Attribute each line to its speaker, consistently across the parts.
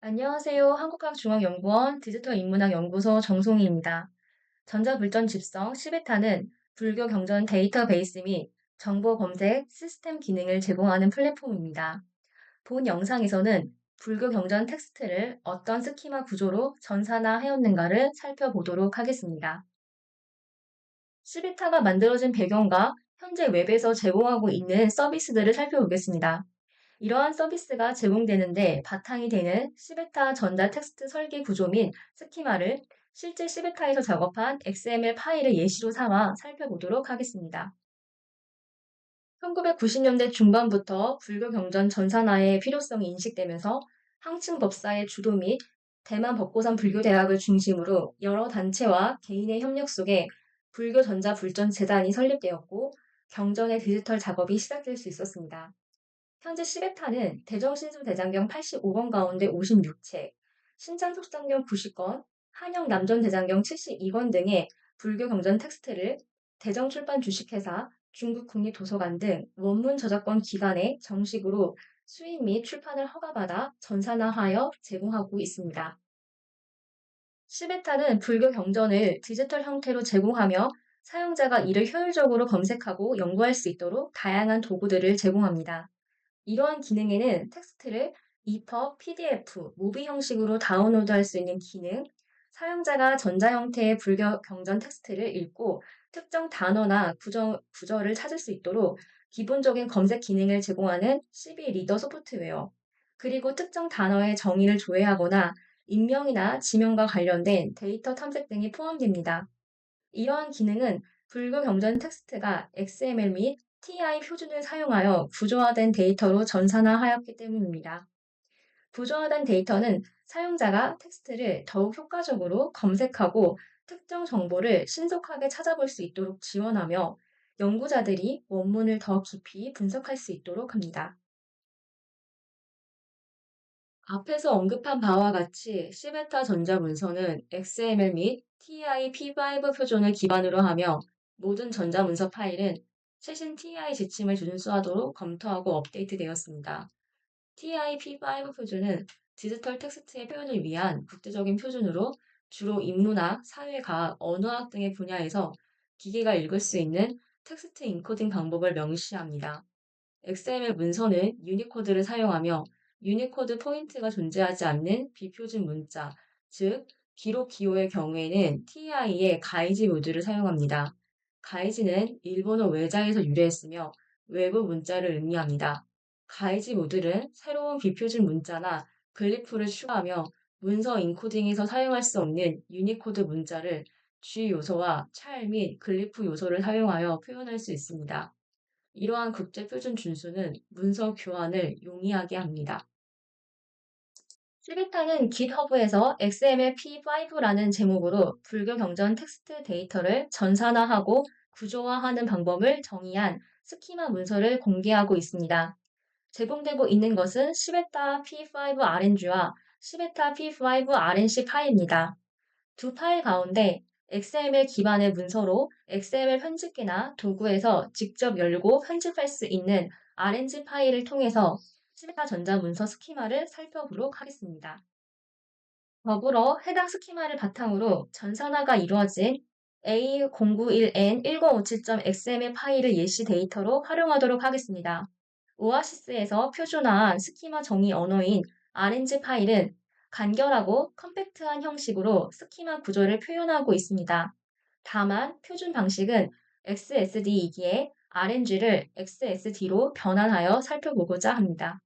Speaker 1: 안녕하세요. 한국학중앙연구원 디지털인문학연구소 정송희입니다. 전자불전 집성 시베타는 불교 경전 데이터베이스 및 정보 검색 시스템 기능을 제공하는 플랫폼입니다. 본 영상에서는 불교 경전 텍스트를 어떤 스키마 구조로 전산화하였는가를 살펴보도록 하겠습니다. 시베타가 만들어진 배경과 현재 웹에서 제공하고 있는 서비스들을 살펴보겠습니다. 이러한 서비스가 제공되는데 바탕이 되는 시베타 전자 텍스트 설계 구조 및 스키마를 실제 시베타에서 작업한 XML 파일을 예시로 삼아 살펴보도록 하겠습니다. 1990년대 중반부터 불교 경전 전산화의 필요성이 인식되면서 항층 법사의 주도 및 대만 법고산 불교대학을 중심으로 여러 단체와 개인의 협력 속에 불교 전자 불전 재단이 설립되었고 경전의 디지털 작업이 시작될 수 있었습니다. 현재 시베타는 대정신수 대장경 85건 가운데 56채, 신장속장경 90건, 한영 남전 대장경 72건 등의 불교 경전 텍스트를 대정출판 주식회사, 중국 국립도서관 등 원문 저작권 기관에 정식으로 수입 및 출판을 허가받아 전산화하여 제공하고 있습니다. 시베타는 불교 경전을 디지털 형태로 제공하며 사용자가 이를 효율적으로 검색하고 연구할 수 있도록 다양한 도구들을 제공합니다. 이러한 기능에는 텍스트를 EPUB, PDF, 모비 형식으로 다운로드할 수 있는 기능, 사용자가 전자 형태의 불교 경전 텍스트를 읽고 특정 단어나 구절, 구절을 찾을 수 있도록 기본적인 검색 기능을 제공하는 CB 리더 소프트웨어, 그리고 특정 단어의 정의를 조회하거나 인명이나 지명과 관련된 데이터 탐색 등이 포함됩니다. 이러한 기능은 불교 경전 텍스트가 XML 및 TI 표준을 사용하여 구조화된 데이터로 전산화하였기 때문입니다. 구조화된 데이터는 사용자가 텍스트를 더욱 효과적으로 검색하고 특정 정보를 신속하게 찾아볼 수 있도록 지원하며 연구자들이 원문을 더 깊이 분석할 수 있도록 합니다. 앞에서 언급한 바와 같이 시베타 전자문서는 XML 및 TI P5 표준을 기반으로 하며 모든 전자문서 파일은 최신 TI 지침을 준수하도록 검토하고 업데이트되었습니다. TI P5 표준은 디지털 텍스트의 표현을 위한 국제적인 표준으로 주로 인문학, 사회과학, 언어학 등의 분야에서 기계가 읽을 수 있는 텍스트 인코딩 방법을 명시합니다. XML 문서는 유니코드를 사용하며 유니코드 포인트가 존재하지 않는 비표준 문자, 즉 기록 기호의 경우에는 TI의 가이지 모드를 사용합니다. 가이지는 일본어 외자에서 유래했으며 외부 문자를 의미합니다. 가이지 모듈은 새로운 비표준 문자나 글리프를 추가하며 문서 인코딩에서 사용할 수 없는 유니코드 문자를 G 요소와 찰 및 글리프 요소를 사용하여 표현할 수 있습니다. 이러한 국제 표준 준수는 문서 교환을 용이하게 합니다. 시리타는 GitHub에서 XML-P5라는 제목으로 불교 경전 텍스트 데이터를 전산화하고 구조화하는 방법을 정의한 스키마 문서를 공개하고 있습니다. 제공되고 있는 것은 시베타 P5RNG와 시베타 P5RNC 파일입니다. 두 파일 가운데 XML 기반의 문서로 XML 편집기나 도구에서 직접 열고 편집할 수 있는 RNG 파일을 통해서 시베타 전자문서 스키마를 살펴보도록 하겠습니다. 더불어 해당 스키마를 바탕으로 전산화가 이루어진 A091N1057.xml 파일을 예시 데이터로 활용하도록 하겠습니다. 오아시스에서 표준화한 스키마 정의 언어인 RNG 파일은 간결하고 컴팩트한 형식으로 스키마 구조를 표현하고 있습니다. 다만 표준 방식은 XSD이기에 RNG를 XSD로 변환하여 살펴보고자 합니다.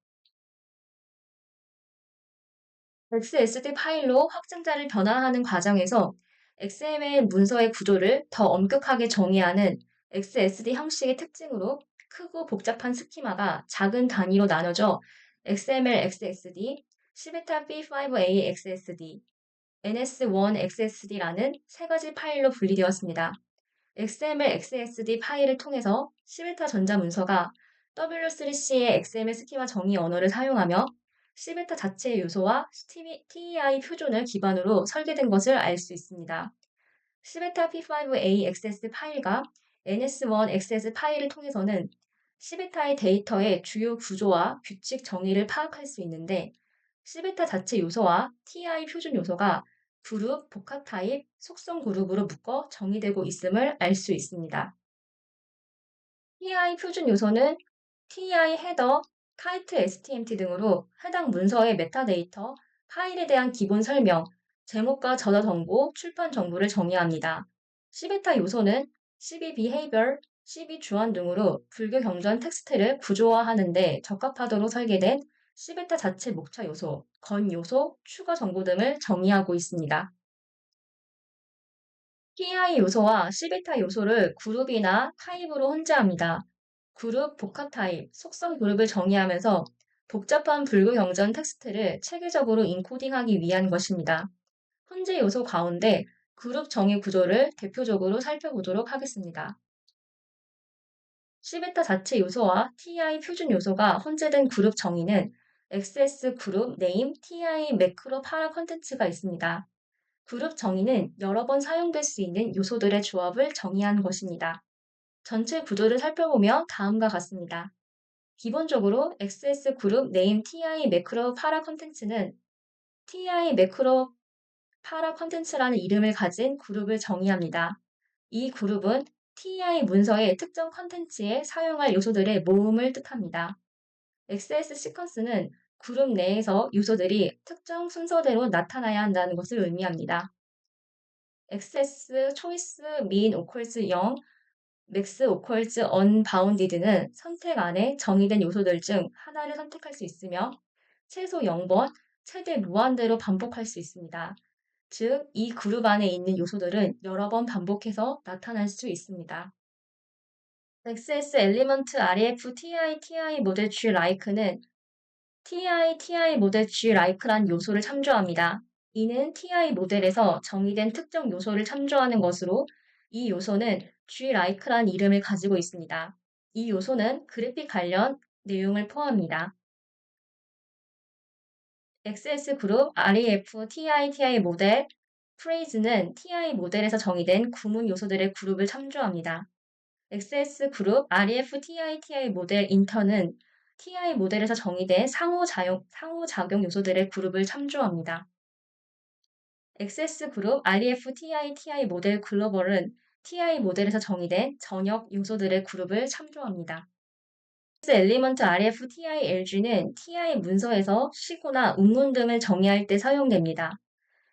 Speaker 1: XSD 파일로 확증자를 변환하는 과정에서 XML 문서의 구조를 더 엄격하게 정의하는 XSD 형식의 특징으로 크고 복잡한 스키마가 작은 단위로 나눠져 XML XSD, 시베타 B5A XSD, NS1 XSD라는 세 가지 파일로 분리되었습니다. XML XSD 파일을 통해서 시베타 전자문서가 W3C의 XML 스키마 정의 언어를 사용하며 시베타 자체의 요소와 TEI 표준을 기반으로 설계된 것을 알 수 있습니다. 시베타 P5A XS 파일과 NS1 XS 파일을 통해서는 시베타의 데이터의 주요 구조와 규칙 정의를 파악할 수 있는데 시베타 자체 요소와 TI 표준 요소가 그룹, 복합 타입, 속성 그룹으로 묶어 정의되고 있음을 알 수 있습니다. TI 표준 요소는 TI 헤더, 카이트 STMT 등으로 해당 문서의 메타데이터, 파일에 대한 기본 설명, 제목과 저자 정보, 출판 정보를 정의합니다. 시베타 요소는 CB behavior, CB 주안 등으로 불교 경전 텍스트를 구조화하는데 적합하도록 설계된 시베타 자체 목차 요소, 건 요소, 추가 정보 등을 정의하고 있습니다. PI 요소와 시베타 요소를 그룹이나 타입으로 혼재합니다. 그룹, 복합 타입, 속성 그룹을 정의하면서 복잡한 불교 경전 텍스트를 체계적으로 인코딩하기 위한 것입니다. 혼재 요소 가운데 그룹 정의 구조를 대표적으로 살펴보도록 하겠습니다. 시베타 자체 요소와 TI 표준 요소가 혼재된 그룹 정의는 XS 그룹 네임 TI 매크로 파라 컨텐츠가 있습니다. 그룹 정의는 여러 번 사용될 수 있는 요소들의 조합을 정의한 것입니다. 전체 구조를 살펴보며 다음과 같습니다. 기본적으로 XS 그룹 네임 TI 매크로 파라 컨텐츠는 TI 매크로 파라 컨텐츠라는 이름을 가진 그룹을 정의합니다. 이 그룹은 TI 문서의 특정 컨텐츠에 사용할 요소들의 모음을 뜻합니다. XS 시퀀스는 그룹 내에서 요소들이 특정 순서대로 나타나야 한다는 것을 의미합니다. XS 초이스 민 오컬스 0, 맥스 오컬즈 언바운디드는 선택 안에 정의된 요소들 중 하나를 선택할 수 있으며 최소 0번, 최대 무한대로 반복할 수 있습니다. 즉, 이 그룹 안에 있는 요소들은 여러 번 반복해서 나타날 수 있습니다. XS 엘리먼트 REF TI TI 모델 G 라이크는 TI TI 모델 G 라이크란 요소를 참조합니다. 이는 TI 모델에서 정의된 특정 요소를 참조하는 것으로 이 요소는 G 라이크란 이름을 가지고 있습니다. 이 요소는 그래픽 관련 내용을 포함합니다. XS 그룹 REF TI TI 모델 프레이즈는 TI 모델에서 정의된 구문 요소들의 그룹을 참조합니다. XS 그룹 REF TI TI 모델 인턴은 TI 모델에서 정의된 상호작용, 상호작용 요소들의 그룹을 참조합니다. XS 그룹 REF TI TI 모델 글로벌은 TI 모델에서 정의된 전역 요소들의 그룹을 참조합니다. 엘리먼트 RF TI LG는 TI 문서에서 시구나 운문 등을 정의할 때 사용됩니다.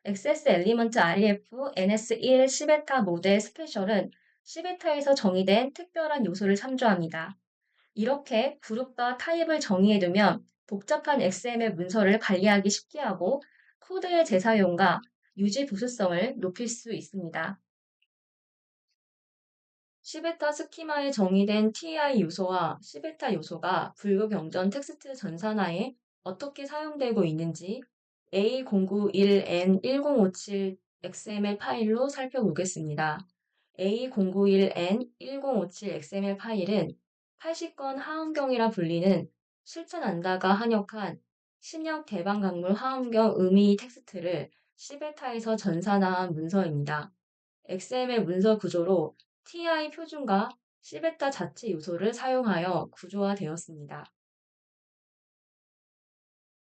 Speaker 1: XS 엘리먼트 RF NS1 시베타 모델 스페셜은 시베타에서 정의된 특별한 요소를 참조합니다. 이렇게 그룹과 타입을 정의해두면 복잡한 XML 문서를 관리하기 쉽게 하고 코드의 재사용과 유지 보수성을 높일 수 있습니다. 시베타 스키마에 정의된 TI 요소와 시베타 요소가 불교 경전 텍스트 전산화에 어떻게 사용되고 있는지 A091N1057 XML 파일로 살펴보겠습니다. A091N1057 XML 파일은 80건 하음경이라 불리는 실천한다가 한역한 신약 대방 강물 하음경 의미 텍스트를 시베타에서 전산화한 문서입니다. XML 문서 구조로 TI 표준과 시베타 자체 요소를 사용하여 구조화되었습니다.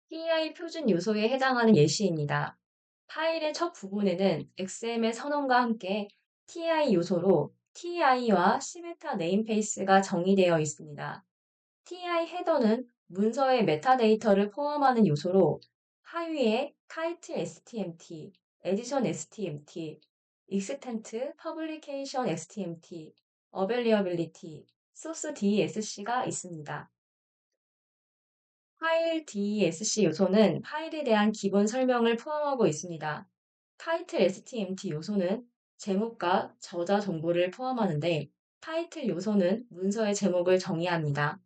Speaker 1: TI 표준 요소에 해당하는 예시입니다. 파일의 첫 부분에는 XML 선언과 함께 TI 요소로 TI와 시메타 네임페이스가 정의되어 있습니다. TI 헤더는 문서의 메타데이터를 포함하는 요소로 하위에 타이틀 STMT, 에디션 STMT, 익스텐트, 퍼블리케이션 STMT, 어벨리어빌리티, 소스 DESC가 있습니다. 파일 DESC 요소는 파일에 대한 기본 설명을 포함하고 있습니다. 타이틀 STMT 요소는 제목과 저자 정보를 포함하는데 타이틀 요소는 문서의 제목을 정의합니다.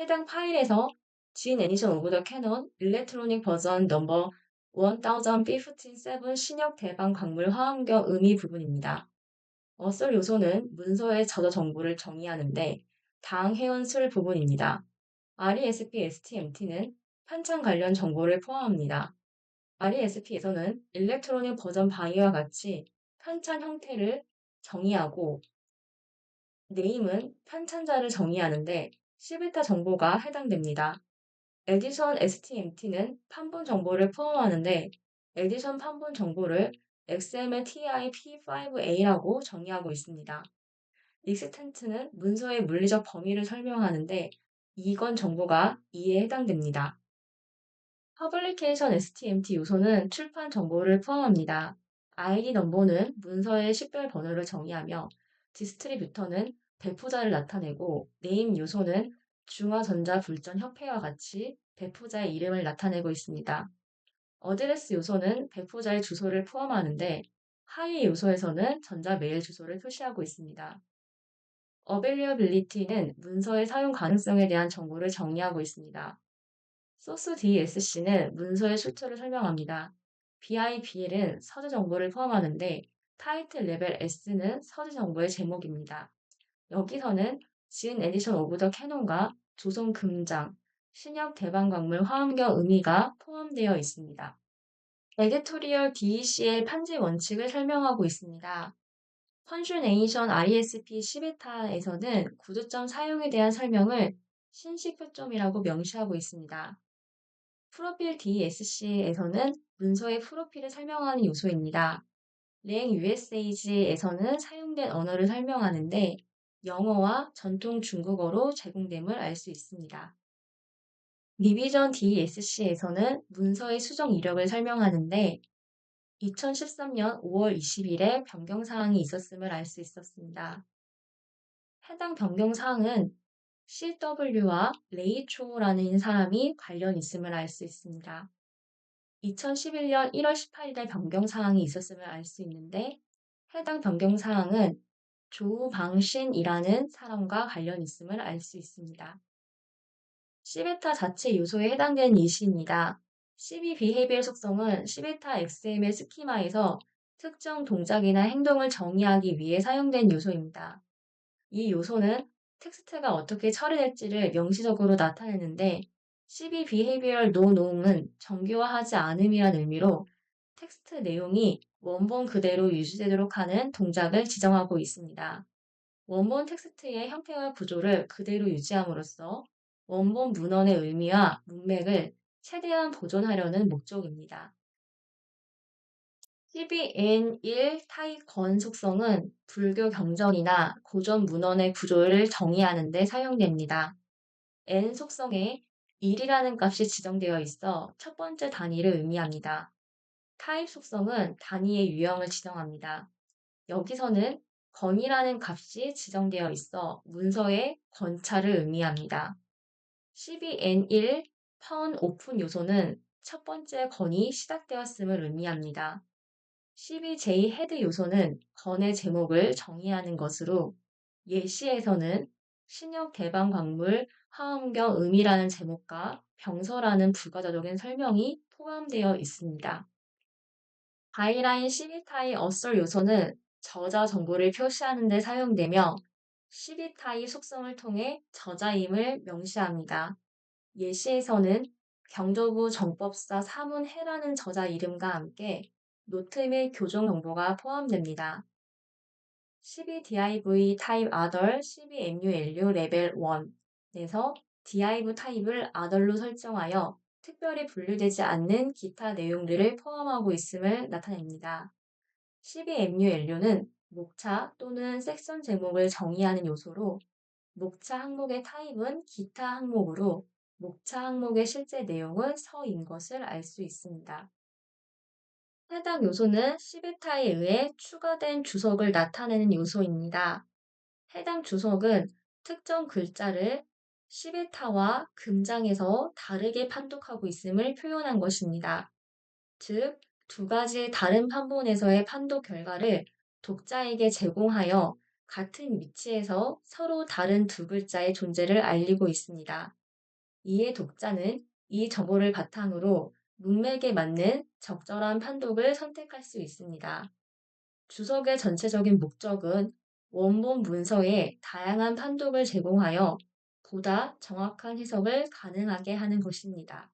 Speaker 1: 해당 파일에서 Gene Edition of the Canon Electronic Version No. 1057 신역 대방 광물 화환경 의미 부분입니다. 어썰 요소는 문서의 저자 정보를 정의하는데 당 회원 술 부분입니다. RESP STMT는 판창 관련 정보를 포함합니다. RESP에서는 일렉트로닉 버전 방위와 같이 편찬 형태를 정의하고 네임은 편찬자를 정의하는데 시베타 정보가 해당됩니다. 에디션 STMT는 판본 정보를 포함하는데 에디션 판본 정보를 XML TI P5A라고 정의하고 있습니다. 익스텐트는 문서의 물리적 범위를 설명하는데 이건 정보가 이에 해당됩니다. 퍼블리케이션 STMT 요소는 출판 정보를 포함합니다. ID 넘버는 문서의 식별 번호를 정의하며 디스트리뷰터는 배포자를 나타내고 네임 요소는 중화전자 불전 협회와 같이 배포자의 이름을 나타내고 있습니다. 어드레스 요소는 배포자의 주소를 포함하는데 하위 요소에서는 전자 메일 주소를 표시하고 있습니다. 어벨리어빌리티는 문서의 사용 가능성에 대한 정보를 정의하고 있습니다. 소스 DSC는 문서의 출처를 설명합니다. BIBL은 서재 정보를 포함하는데 타이틀 레벨 S는 서재 정보의 제목입니다. 여기서는 진 에디션 오브 더 캐논과 조선 금장, 신약 대방광물 화엄경 의미가 포함되어 있습니다. 에디토리얼 DEC의 판지 원칙을 설명하고 있습니다. 컨슈네이션 RESP 10회타에서는 구두점 사용에 대한 설명을 신식 표점이라고 명시하고 있습니다. 프로필 DSC에서는 문서의 프로필을 설명하는 요소입니다. 랭 USAG에서는 사용된 언어를 설명하는데 영어와 전통 중국어로 제공됨을 알 수 있습니다. 리비전 DSC에서는 문서의 수정 이력을 설명하는데 2013년 5월 20일에 변경 사항이 있었음을 알 수 있었습니다. 해당 변경 사항은 CW와 레이초라는 사람이 관련 있음을 알 수 있습니다. 2011년 1월 18일에 변경 사항이 있었음을 알 수 있는데 해당 변경 사항은 조방신이라는 사람과 관련 있음을 알 수 있습니다. 시베타 자체 요소에 해당되는 예시입니다. CB 비헤비얼 속성은 시베타 XML 스키마에서 특정 동작이나 행동을 정의하기 위해 사용된 요소입니다. 이 요소는 텍스트가 어떻게 처리될지를 명시적으로 나타내는데 CB no no은 정교화하지 않음이란 의미로 텍스트 내용이 원본 그대로 유지되도록 하는 동작을 지정하고 있습니다. 원본 텍스트의 형태와 구조를 그대로 유지함으로써 원본 문헌의 의미와 문맥을 최대한 보존하려는 목적입니다. CBN1 타입권 속성은 불교 경전이나 고전 문헌의 구조를 정의하는 데 사용됩니다. N 속성에 1이라는 값이 지정되어 있어 첫 번째 단위를 의미합니다. 타입 속성은 단위의 유형을 지정합니다. 여기서는 건이라는 값이 지정되어 있어 문서의 권차를 의미합니다. 12N1 턴 오픈 요소는 첫 번째 건이 시작되었음을 의미합니다. 12J 헤드 요소는 건의 제목을 정의하는 것으로 예시에서는 신역 대방 광물 화엄경 음이라는 제목과 병서라는 부가적인 설명이 포함되어 있습니다. 바이라인 12타입 어썰 요소는 저자 정보를 표시하는 데 사용되며 12타입 속성을 통해 저자임을 명시합니다. 예시에서는 경조부 정법사 사문해라는 저자 이름과 함께 노트 및 교정 정보가 포함됩니다. 12div 타입 other 12mu 레벨 1에서 div 타입을 other로 설정하여 특별히 분류되지 않는 기타 내용들을 포함하고 있음을 나타냅니다. 12muLU는 목차 또는 섹션 제목을 정의하는 요소로 목차 항목의 타입은 기타 항목으로 목차 항목의 실제 내용은 서인 것을 알 수 있습니다. 해당 요소는 시베타에 의해 추가된 주석을 나타내는 요소입니다. 해당 주석은 특정 글자를 시베타와 금장에서 다르게 판독하고 있음을 표현한 것입니다. 즉, 두 가지 다른 판본에서의 판독 결과를 독자에게 제공하여 같은 위치에서 서로 다른 두 글자의 존재를 알리고 있습니다. 이에 독자는 이 정보를 바탕으로 문맥에 맞는 적절한 판독을 선택할 수 있습니다. 주석의 전체적인 목적은 원본 문서에 다양한 판독을 제공하여 보다 정확한 해석을 가능하게 하는 것입니다.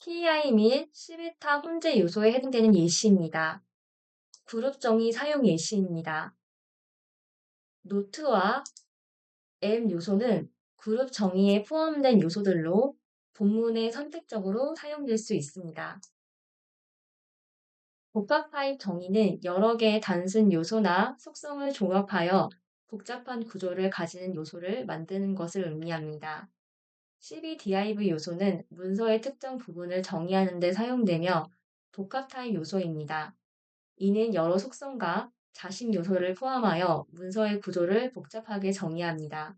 Speaker 1: TI 및 시베타 혼재 요소에 해당되는 예시입니다. 그룹 정의 사용 예시입니다. 노트와 M 요소는 그룹 정의에 포함된 요소들로 본문에 선택적으로 사용될 수 있습니다. 복합 파입 정의는 여러 개의 단순 요소나 속성을 종합하여 복잡한 구조를 가지는 요소를 만드는 것을 의미합니다. CBDIV 요소는 문서의 특정 부분을 정의하는 데 사용되며 복합 타입 요소입니다. 이는 여러 속성과 자식 요소를 포함하여 문서의 구조를 복잡하게 정의합니다.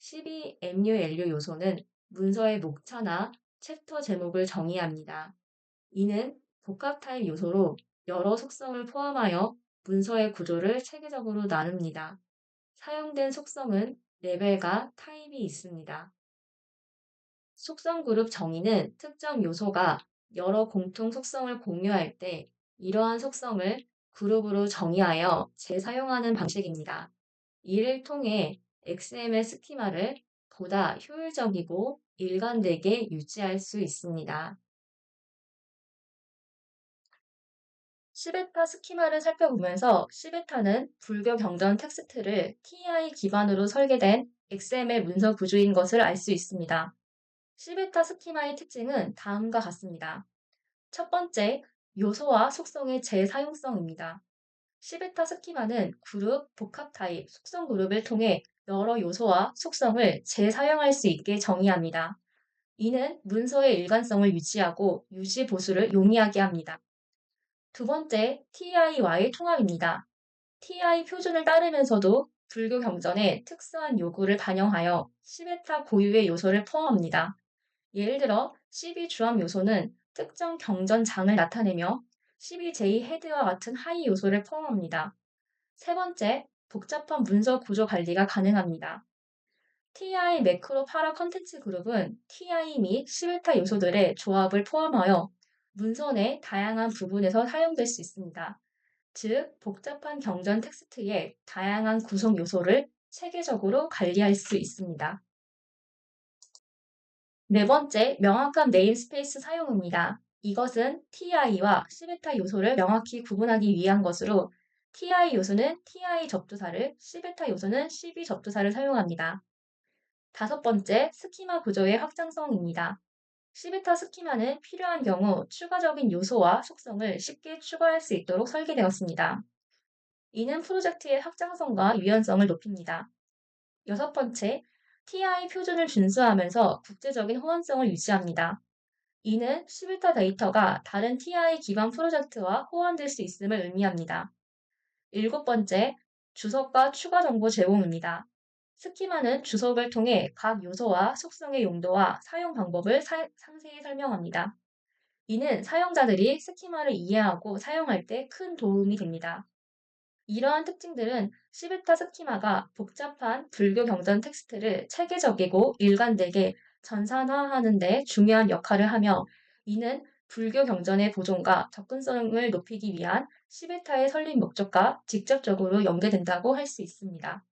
Speaker 1: 12MULU 요소는 문서의 목차나 챕터 제목을 정의합니다. 이는 복합 타입 요소로 여러 속성을 포함하여 문서의 구조를 체계적으로 나눕니다. 사용된 속성은 레벨과 타입이 있습니다. 속성 그룹 정의는 특정 요소가 여러 공통 속성을 공유할 때 이러한 속성을 그룹으로 정의하여 재사용하는 방식입니다. 이를 통해 XML 스키마를 보다 효율적이고 일관되게 유지할 수 있습니다. 시베타 스키마를 살펴보면서 시베타는 불교 경전 텍스트를 TI 기반으로 설계된 XML 문서 구조인 것을 알 수 있습니다. 시베타 스키마의 특징은 다음과 같습니다. 첫 번째, 요소와 속성의 재사용성입니다. 시베타 스키마는 그룹, 복합 타입, 속성 그룹을 통해 여러 요소와 속성을 재사용할 수 있게 정의합니다. 이는 문서의 일관성을 유지하고 유지 보수를 용이하게 합니다. 두 번째, TI와의 통합입니다. TI 표준을 따르면서도 불교 경전의 특수한 요구를 반영하여 시베타 고유의 요소를 포함합니다. 예를 들어 12 주암 요소는 특정 경전 장을 나타내며 12j 헤드와 같은 하이 요소를 포함합니다. 세 번째, 복잡한 문서 구조 관리가 가능합니다. TI 매크로 파라 컨텐츠 그룹은 TI 및 시베타 요소들의 조합을 포함하여 내 다양한 부분에서 사용될 수 있습니다. 즉, 복잡한 경전 텍스트의 다양한 구성 요소를 체계적으로 관리할 수 있습니다. 네 번째, 명확한 네임스페이스 사용입니다. 이것은 TI와 시베타 요소를 명확히 구분하기 위한 것으로 TI 요소는 TI 접두사를, 시베타 요소는 CB 접두사를 사용합니다. 다섯 번째, 스키마 구조의 확장성입니다. 시베타 스키마는 필요한 경우 추가적인 요소와 속성을 쉽게 추가할 수 있도록 설계되었습니다. 이는 프로젝트의 확장성과 유연성을 높입니다. 여섯 번째, TI 표준을 준수하면서 국제적인 호환성을 유지합니다. 이는 시베타 데이터가 다른 TI 기반 프로젝트와 호환될 수 있음을 의미합니다. 일곱 번째, 주석과 추가 정보 제공입니다. 스키마는 주석을 통해 각 요소와 속성의 용도와 사용 방법을 사, 상세히 설명합니다. 이는 사용자들이 스키마를 이해하고 사용할 때 큰 도움이 됩니다. 이러한 특징들은 시베타 스키마가 복잡한 불교 경전 텍스트를 체계적이고 일관되게 전산화하는 데 중요한 역할을 하며 이는 불교 경전의 보존과 접근성을 높이기 위한 시베타의 설립 목적과 직접적으로 연계된다고 할 수 있습니다.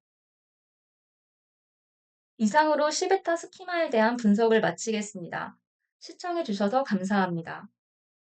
Speaker 1: 이상으로 시베타 스키마에 대한 분석을 마치겠습니다. 시청해주셔서 감사합니다.